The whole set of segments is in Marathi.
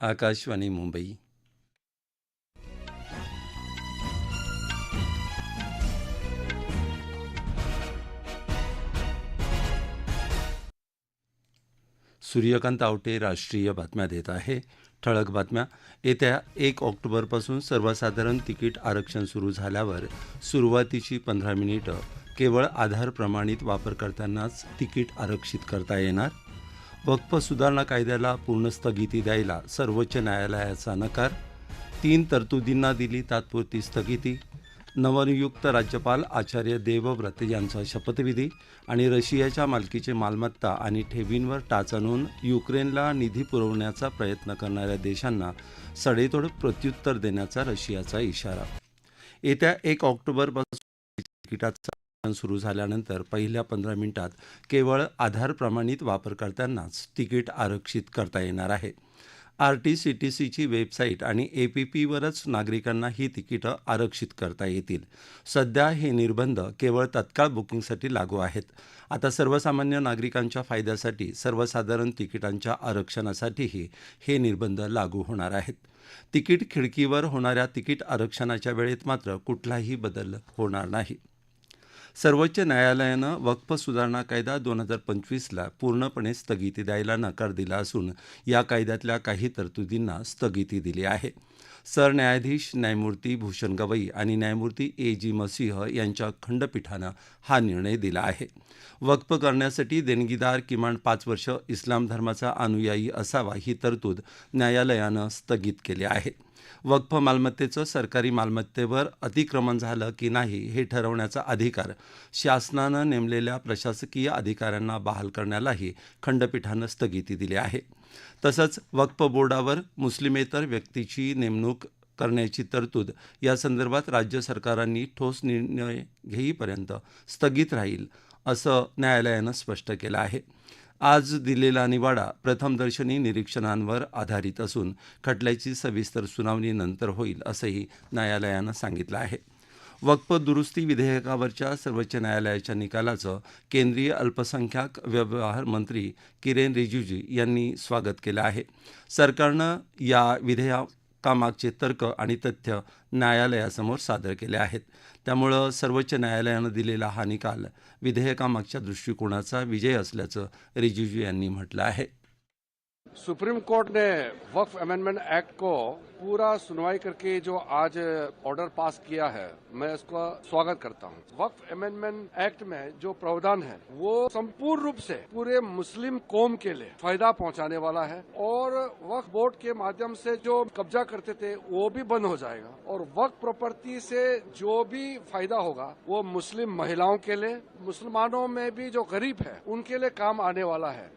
आकाशवाणी मुंबई. सूर्यकांत आवटे राष्ट्रीय बातम्या देत आहे. ठळक बातम्या. येत्या एक ऑक्टोबरपासून सर्वसाधारण तिकीट आरक्षण सुरू झाल्यावर सुरुवातीची पंधरा मिनिटं केवळ आधार प्रमाणित वापरकर्त्यांनाच तिकीट आरक्षित करता येणार? वक्फ सुधारणा कायद्याला पूर्ण स्थगिती द्यायला सर्वोच्च न्यायालयाचा नकार. तीन तरतुदींना दिली तात्पुरती स्थगिती. नवनियुक्त राज्यपाल आचार्य देवव्रत यांचा शपथविधी आणि रशियाच्या मालकीचे मालमत्ता आणि ठेवींवर टाच आणून युक्रेनला निधी पुरवण्याचा प्रयत्न करणाऱ्या देशांना सडेतोड प्रत्युत्तर देण्याचा रशियाचा इशारा. येत्या एक ऑक्टोबरपासून तिकिटाचा सुरू झाल्यानंतर पहिल्या पंधरा मिनिटात केवळ आधार प्रमाणित वापरकर्त्यांनाच तिकीट आरक्षित करता येणार आहे. आर टी सी टी सीची वेबसाईट आणि ए पी पीवरच नागरिकांना ही तिकीटं आरक्षित करता येतील. सध्या हे निर्बंध केवळ तत्काळ बुकिंगसाठी लागू आहेत. आता सर्वसामान्य नागरिकांच्या फायद्यासाठी सर्वसाधारण तिकिटांच्या आरक्षणासाठीही हे निर्बंध लागू होणार आहेत. तिकीट खिडकीवर होणाऱ्या तिकीट आरक्षणाच्या वेळेत मात्र कुठलाही बदल होणार नाही. सर्वोच्च न्यायालयानं वक्फ सुधारणा कायदा दोन हजार पंचवीसला पूर्णपणे स्थगिती द्यायला नकार दिला असून या कायद्यातल्या काही तरतुदींना स्थगिती दिली आहे. सरन्यायाधीश न्यायमूर्ती भूषण गवई आणि न्यायमूर्ती ए जी मसीह यांच्या खंडपीठानं हा निर्णय दिला आहे. वक्फ करण्यासाठी देणगीदार किमान पाच वर्ष इस्लाम धर्माचा अनुयायी असावा ही तरतूद न्यायालयानं स्थगित केली आहे. वक्फ मालमत्तेचं सरकारी मालमत्तेवर अतिक्रमण झालं की नाही हे ठरवण्याचा अधिकार शासनानं नेमलेल्या प्रशासकीय अधिकाऱ्यांना बहाल करण्यालाही खंडपीठानं स्थगिती दिली आहे. तसंच वक्फ बोर्डावर मुस्लिमेतर व्यक्तीची नेमणूक करण्याची तरतूद यासंदर्भात राज्य सरकारांनी ठोस निर्णय घेईपर्यंत स्थगित राहील असं न्यायालयानं स्पष्ट केलं आहे. आज दिलेला निवाडा प्रथमदर्शनी निरीक्षणांवर आधारित असून खटल्याची सविस्तर सुनावणी नंतर होईल असंही न्यायालयानं सांगितलं आहे. वक्फ दुरुस्ती विधेयकावरच्या सर्वोच्च न्यायालयाच्या निकालाचं केंद्रीय अल्पसंख्याक व्यवहार मंत्री किरेन रिजिजू यांनी स्वागत केलं आहे. सरकारनं या विधेयक कामागचे तर्क आणि तथ्य न्यायालयासमोर सादर केले आहेत. त्यामुळं सर्वोच्च न्यायालयानं दिलेला हा निकाल विधेयकामागच्या दृष्टिकोनाचा विजय असल्याचं रिजिजू यांनी म्हटलं आहे. सुप्रीम कोर्ट ने वक्फ अमेंडमेंट एक्ट को पूरा सुनवाई करके जो आज ऑर्डर पास किया है, मैं इसका स्वागत करता हूँ। वक्फ अमेंडमेंट एक्ट में जो प्रावधान है, वो संपूर्ण रूप से पूरे मुस्लिम कौम के लिए फ़ायदा पहुँचाने वाला है और वक्फ बोर्ड के माध्यम से जो कब्जा करते थे, वो भी बंद हो जाएगा और वक्फ प्रॉपर्टी से जो भी फ़ायदा होगा, वो मुस्लिम महिलाओं के लिए, मुसलमानों में भी जो गरीब है, उनके लिए काम आने वाला है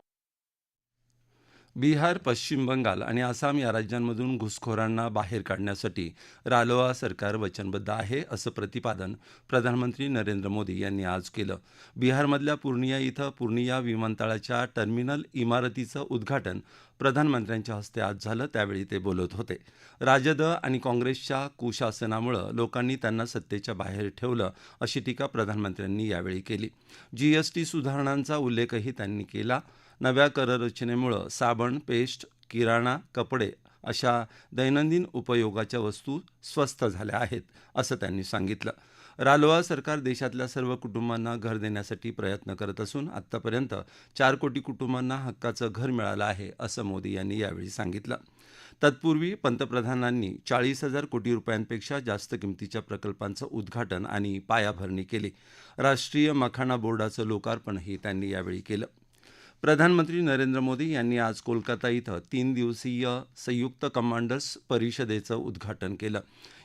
बिहार पश्चिम बंगाल आणि आसाम या राज्यांमधून घुसखोरांना बाहेर काढण्यासाठी रालोआ सरकार वचनबद्ध आहे असं प्रतिपादन प्रधानमंत्री नरेंद्र मोदी यांनी आज केलं. बिहारमधल्या पूर्णिया इथं पूर्णिया विमानतळाच्या टर्मिनल इमारतीचं उद्घाटन प्रधानमंत्र्यांच्या हस्ते आज झालं त्यावेळी ते बोलत होते. राजद आणि काँग्रेसच्या कुशासनामुळं लोकांनी त्यांना सत्तेच्या बाहेर ठेवलं अशी टीका प्रधानमंत्र्यांनी यावेळी केली. जीएसटी सुधारणांचा उल्लेखही त्यांनी केला. नव्या कररचनेमुळं साबण पेस्ट किराणा कपडे अशा दैनंदिन उपयोगाच्या वस्तू स्वस्त झाल्या आहेत असं त्यांनी सांगितलं. रालोआ सरकार देशातल्या सर्व कुटुंबांना घर देण्यासाठी प्रयत्न करत असून आत्तापर्यंत चार कोटी कुटुंबांना हक्काचं घर मिळालं आहे असं मोदी यांनी यावेळी सांगितलं. तत्पूर्वी पंतप्रधानांनी चाळीस हजार कोटी रुपयांपेक्षा जास्त किमतीच्या प्रकल्पांचं उद्घाटन आणि पायाभरणी केली. राष्ट्रीय मखाणा बोर्डाचं लोकार्पणही त्यांनी यावेळी केलं. प्रधानमंत्री नरेंद्र मोदी यांनी आज कोलकाता इथं तीन दिवसीय संयुक्त कमांडर्स परिषदेचं उद्घाटन केलं.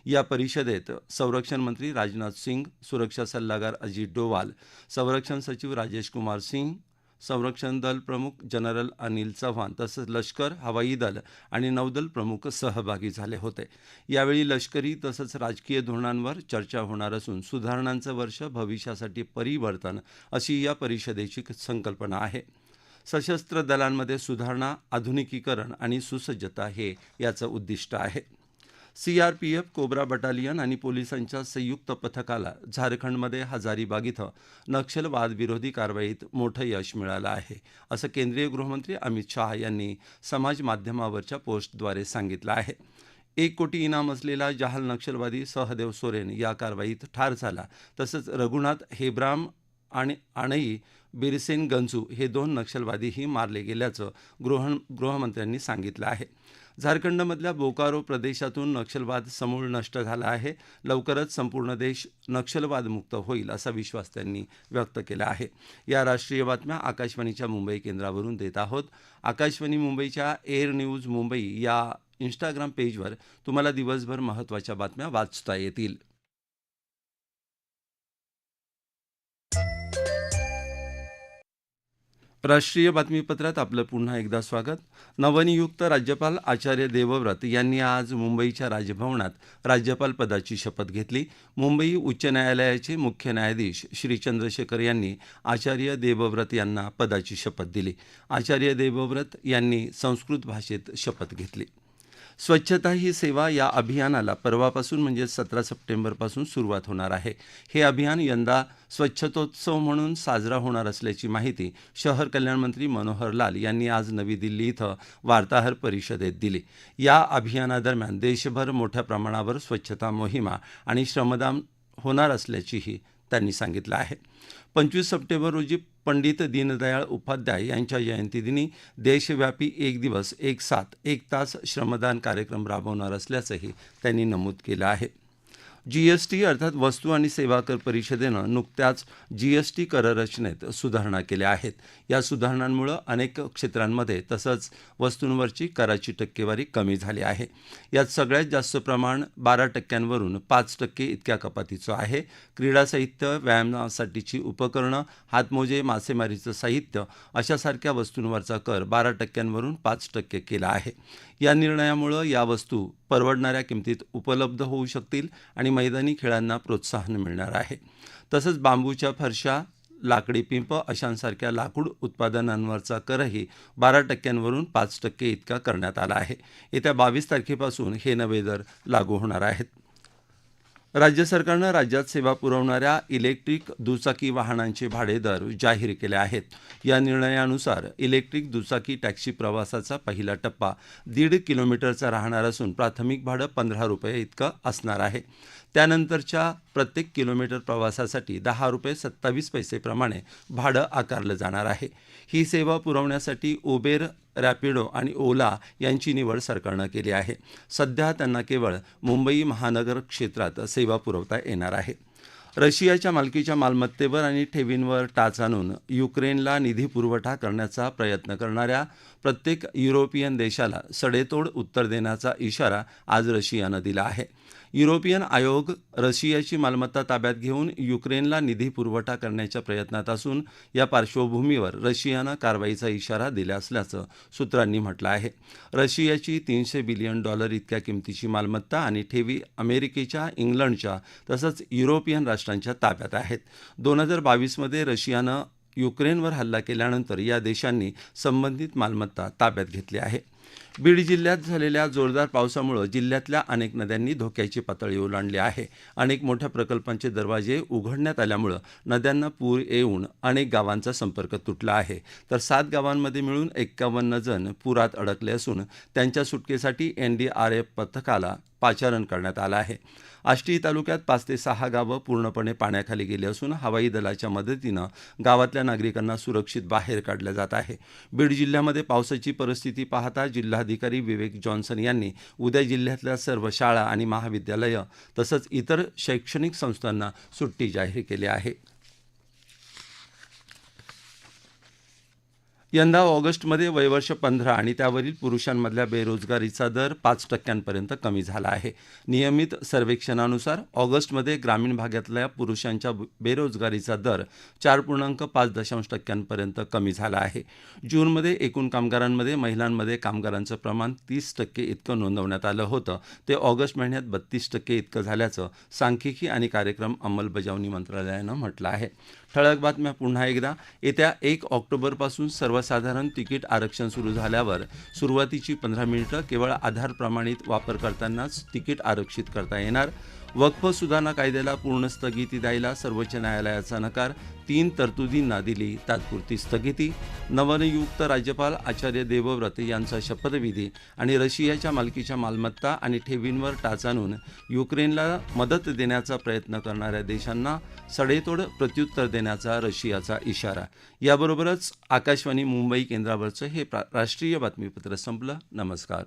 या परिषदेत संरक्षण मंत्री राजनाथ सिंग सुरक्षा सल्लागार अजित डोवाल संरक्षण सचिव राजेश कुमार सिंग संरक्षण दल प्रमुख जनरल अनिल चव्हाण तसंच लष्कर हवाई दल आणि नौदल प्रमुख सहभागी झाले होते. यावेळी लष्करी तसंच राजकीय धोरणांवर चर्चा होणार असून सुधारणांचं वर्ष भविष्यासाठी परिवर्तन अशी या परिषदेची संकल्पना आहे. सशस्त्र दलांमध्ये सुधारणा आधुनिकीकरण आणि सुसज्जता हे याचं उद्दिष्ट आहे. सीआरपीएफ कोब्रा बटालियन आणि पोलिसांच्या संयुक्त पथकाला झारखंडमध्ये हजारीबाग इथं नक्षलवादविरोधी कारवाईत मोठं यश मिळालं आहे असं केंद्रीय गृहमंत्री अमित शहा यांनी समाज माध्यमावरच्या पोस्टद्वारे सांगितलं आहे. एक कोटी इनाम असलेला जहाल नक्षलवादी सहदेव सोरेन या कारवाईत ठार झाला तसंच रघुनाथ हेब्राम आणि आणई बिरसेन गंजू हे दोन नक्षलवादीही मारले गेल्याचं गृह गृहमंत्र्यांनी सांगितलं आहे. झारखंडमधल्या बोकारो प्रदेशातून नक्षलवाद समूळ नष्ट झाला आहे. लवकरच संपूर्ण देश नक्षलवादमुक्त होईल असा विश्वास त्यांनी व्यक्त केला आहे. या राष्ट्रीय बातम्या आकाशवाणीच्या मुंबई केंद्रावरून देत आहोत. आकाशवाणी मुंबईच्या एअर न्यूज मुंबई या इंस्टाग्राम पेजवर तुम्हाला दिवसभर महत्त्वाच्या बातम्या वाचता येतील. राष्ट्रीय बातमीपत्रात आपलं पुन्हा एकदा स्वागत. नवनियुक्त राज्यपाल आचार्य देवव्रत यांनी आज मुंबईच्या राजभवनात राज्यपाल पदाची शपथ घेतली. मुंबई उच्च न्यायालयाचे मुख्य न्यायाधीश श्री चंद्रशेखर यांनी आचार्य देवव्रत यांना पदाची शपथ दिली. आचार्य देवव्रत यांनी संस्कृत भाषेत शपथ घेतली. स्वच्छता ही सेवा या अभियानाला परवापासून म्हणजे सतरा सप्टेंबरपासून सुरुवात होणार आहे. हे अभियान यंदा स्वच्छतोत्सव म्हणून साजरा होणार असल्याची माहिती शहर कल्याण मंत्री मनोहर लाल यांनी आज नवी दिल्ली इथं वार्ताहर परिषदेत दिली. या अभियानादरम्यान देशभर मोठ्या प्रमाणावर स्वच्छता मोहिमा आणि श्रमदान होणार असल्याचीही त्यांनी सांगितलं आहे. पंचवीस सप्टेंबर रोजी पंडित दीनदयाळ उपाध्याय यांच्या जयंतीदिनी देशव्यापी एक दिवस एक सात एक तास श्रमदान कार्यक्रम राबवणार असल्याचंही त्यांनी नमूद केलं आहे. जीएसटी अर्थात वस्तू आणि सेवा कर परिषदेनं नुकत्याच जीएसटी कररचनेत सुधारणा केल्या आहेत. या सुधारणांमुळे अनेक क्षेत्रांमध्ये तसंच वस्तूंवरची कराची टक्केवारी कमी झाली आहे. यात सगळ्यात जास्त प्रमाण बारा टक्क्यांवरून पाच टक्के इतक्या कपातीचं आहे. क्रीडा साहित्य व्यायामासाठीची उपकरणं हातमोजे मासेमारीचं साहित्य अशासारख्या वस्तूंवरचा कर बारा टक्क्यांवरून पाच टक्के केला आहे. या निर्णयामुळं या वस्तू परवडणाऱ्या किमतीत उपलब्ध होऊ शकतील आणि मैदानी खेळांना प्रोत्साहन मिळणार आहे. तसंच बांबूच्या फरशा लाकडी पिंप अशांसारख्या लाकूड उत्पादनांवरचा करही बारा टक्क्यांवरून पाच टक्के इतका करण्यात आला आहे. येत्या बावीस तारखेपासून हे नवे दर लागू होणार आहेत. राज्य सरकारनं राज्यात सेवा पुरवणाऱ्या इलेक्ट्रिक दुचाकी वाहनांचे भाडेदर जाहीर केले आहेत. या निर्णयानुसार इलेक्ट्रिक दुचाकी टॅक्सी प्रवासाचा पहिला टप्पा दीड किलोमीटरचा राहणार असून प्राथमिक भाडं पंधरा रुपये इतकं असणार आहे. त्यानंतरच्या प्रत्येक किलोमीटर प्रवासासाठी दहा रुपये सत्तावीस पैसेप्रमाणे भाडं आकारलं जाणार आहे. ही सेवा पुरवण्यासाठी उबेर रॅपिडो आणि ओला यांची निवड सरकारनं केली आहे. सध्या त्यांना केवळ मुंबई महानगर क्षेत्रात सेवा पुरवता येणार आहे. रशियाच्या मालकीच्या मालमत्तेवर आणि ठेवींवर टाच आणून युक्रेनला निधी पुरवठा करण्याचा प्रयत्न करणाऱ्या प्रत्येक युरोपियन देशाला सडेतोड उत्तर देण्याचा इशारा आज रशियानं दिला आहे. युरोपियन आयोग रशियाची मालमत्ता ताब्यात घेऊन युक्रेनला निधी पुरवठा करण्याच्या प्रयत्नात असून या पार्श्वभूमीवर रशियानं कारवाईचा इशारा दिला असल्याचं सूत्रांनी म्हटलं आहे. रशियाची तीनशे बिलियन डॉलर इतक्या किमतीची मालमत्ता आणि ठेवी अमेरिकेच्या इंग्लंडच्या तसंच युरोपियन राष्ट्रांच्या ताब्यात आहेत. दोन हजार बावीसमध्ये रशियानं युक्रेनवर हल्ला केल्यानंतर या देशांनी संबंधित मालमत्ता ताब्यात घेतली आहे. बीड जिल्ह्यात झालेल्या जोरदार पावसामुळे जिल्ह्यातल्या अनेक नद्यांनी धोक्याची पातळी ओलांडली आहे. अनेक मोठ्या प्रकल्पांचे दरवाजे उघडण्यात आल्यामुळं नद्यांना पूर येऊन अनेक गावांचा संपर्क तुटला आहे. तर सात गावांमध्ये मिळून एक्कावन्न जण पुरात अडकले असून त्यांच्या सुटकेसाठी एनडीआरएफ पथकाला पाचारण करण्यात आलं आहे. आष्टी तालुक्यात पाच ते सहा गावं पूर्णपणे पाण्याखाली गेली असून हवाई दलाच्या मदतीनं गावातल्या नागरिकांना सुरक्षित बाहेर काढलं जात आहे. बीड जिल्ह्यामध्ये पावसाची परिस्थिती पाहता जिल्हाधिकारी विवेक जॉन्सन यांनी उद्या जिल्ह्यातल्या सर्व शाळा आणि महाविद्यालयं तसंच इतर शैक्षणिक संस्थांना सुट्टी जाहीर केली आहे. यंदा ऑगस्टमध्ये वयवर्ष पंधरा आणि त्यावरील पुरुषांमधल्या बेरोजगारीचा दर पाच टक्क्यांपर्यंत कमी झाला आहे. नियमित सर्वेक्षणानुसार ऑगस्टमध्ये ग्रामीण भागातल्या पुरुषांच्या बेरोजगारीचा दर चार पूर्णांक पाच दशांश टक्क्यांपर्यंत कमी झाला आहे. जूनमध्ये एकूण कामगारांमध्ये महिलांमध्ये कामगारांचं प्रमाण तीस टक्के इतकं नोंदवण्यात आलं होतं. ते ऑगस्ट महिन्यात बत्तीस टक्के इतकं झाल्याचं सांख्यिकी आणि कार्यक्रम अंमलबजावणी मंत्रालयानं म्हटलं आहे. ठळक बातम्या पुन्हा एकदा. येत्या एक ऑक्टोबरपासून सर्व सर्वसाधारण तिकीट आरक्षण सुरू झाल्यावर सुरुवातीची पंधरा मिनिटं केवळ आधार प्रमाणित वापरकर्त्यांनाच तिकीट आरक्षित करता येणार. वक्फ सुधारणा कायद्याला पूर्ण स्थगिती द्यायला सर्वोच्च न्यायालयाचा नकार. तीन तरतुदींना दिली तात्पुरती स्थगिती. नवनियुक्त राज्यपाल आचार्य देवव्रत यांचा शपथविधी आणि रशियाच्या मालकीच्या मालमत्ता आणि ठेवींवर टाच आणून युक्रेनला मदत देण्याचा प्रयत्न करणाऱ्या देशांना सडेतोड प्रत्युत्तर देण्याचा रशियाचा इशारा. याबरोबरच आकाशवाणी मुंबई केंद्रावरचं हे प्रा- राष्ट्रीय बातमीपत्र संपलं. नमस्कार.